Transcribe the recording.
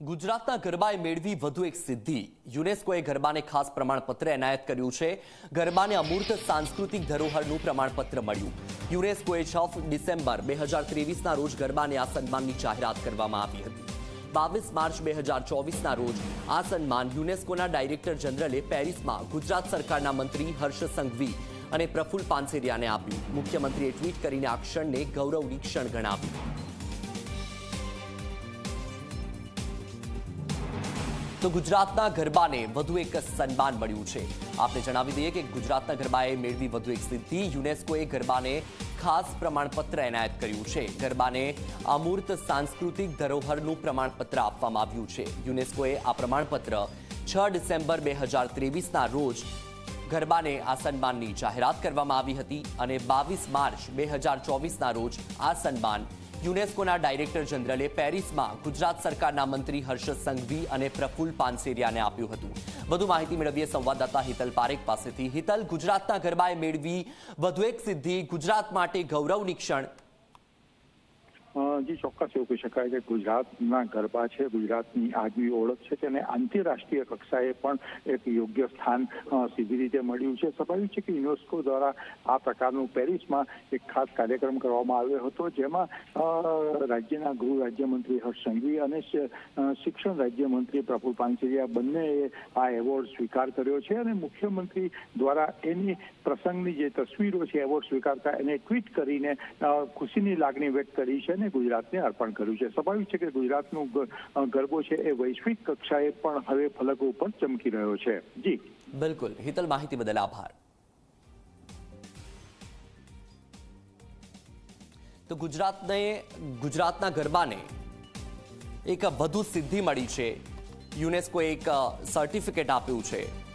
ગુજરાતના ગરબાએ મેળવી વધુ એક સિદ્ધિ. યુનેસ્કોએ ગરબાને ખાસ પ્રમાણપત્ર એનાયત કર્યું છે. ગરબાને અમૂર્ત સાંસ્કૃતિક ધરોહરનું પ્રમાણપત્ર મળ્યું. યુનેસ્કોએ છ ડિસેમ્બર બે હજાર ત્રેવીસના રોજ ગરબાને આ સન્માનની જાહેરાત કરવામાં આવી હતી. બાવીસ માર્ચ બે હજાર ચોવીસના રોજ આ સન્માન યુનેસ્કોના ડાયરેક્ટર જનરલે પેરિસમાં ગુજરાત સરકારના મંત્રી હર્ષ સંઘવી અને પ્રફુલ પાનસેરિયાને આપ્યું. મુખ્યમંત્રીએ ટ્વીટ કરીને આ ક્ષણને ગૌરવની ક્ષણ ગણાવી. તો ગુજરાતના ગરબાને વધુ એક સન્માન મળ્યું છે. આપણે જણાવી દઈએ કે ગુજરાતના ગરબાએ મેળવી વધુ એક સિદ્ધિ. યુનેસ્કોએ ગરબાને ખાસ પ્રમાણપત્ર એનાયત કર્યું છે. ગરબાને અમૂર્ત સાંસ્કૃતિક ધરોહરનું પ્રમાણપત્ર આપવામાં આવ્યું છે. યુનેસ્કોએ આ પ્રમાણપત્ર છ ડિસેમ્બર બે હજાર ત્રેવીસના રોજ ગરબાને આ સન્માનની જાહેરાત કરવામાં આવી હતી અને બાવીસ માર્ચ બે હજાર ચોવીસના રોજ આ સન્માન યુનેસ્કોના ડાયરેક્ટર જનરલે પેરિસમાં ગુજરાત સરકારના મંત્રી હર્ષ સંઘવી અને પ્રફુલ્લ પાનસેરિયાને આપ્યું હતું. વધુ માહિતી મેળવીએ સંવાદદાતા હિતલ પારેખ પાસેથી. હિતલ, ગુજરાતના ગરબાએ મેળવી વધુ એક સિદ્ધિ. ગુજરાત માટે ગૌરવની ક્ષણ જી ચોક્કસ એવું કહી શકાય કે ગુજરાતના ગરબા છે, ગુજરાતની આગવી ઓળખ છે તેને આંતરરાષ્ટ્રીય કક્ષાએ પણ એક યોગ્ય સ્થાન સીધી રીતે મળ્યું છે. સ્વાભાવિક છે કે યુનેસ્કો દ્વારા આ પ્રકારનું પેરિસમાં એક ખાસ કાર્યક્રમ કરવામાં આવ્યો હતો, જેમાં રાજ્યના ગૃહ રાજ્યમંત્રી હર્ષ સંઘવી અને શિક્ષણ રાજ્યમંત્રી પ્રફુલ પાનસેરિયા બંનેએ આ એવોર્ડ સ્વીકાર કર્યો છે અને મુખ્યમંત્રી દ્વારા એની પ્રસંગની જે તસવીરો છે, એવોર્ડ સ્વીકારતા એને ટ્વીટ કરીને ખુશીની લાગણી વ્યક્ત કરી છે અને ગુજરાતને અર્પણ કર્યું છે. સ્વાભાવિક છે કે ગુજરાતનો ગરબો છે એ વૈશ્વિક કક્ષાએ પણ હવે ફલકો ઉપર ચમકી રહ્યો છે. જી. બિલકુલ. હિતલ માહિતી બદલ આભાર. તો ગુજરાતને, ગુજરાતના ગરબાને એક વધુ સિદ્ધિ મળી છે. યુનેસ્કો એક સર્ટિફિકેટ આપ્યું છે.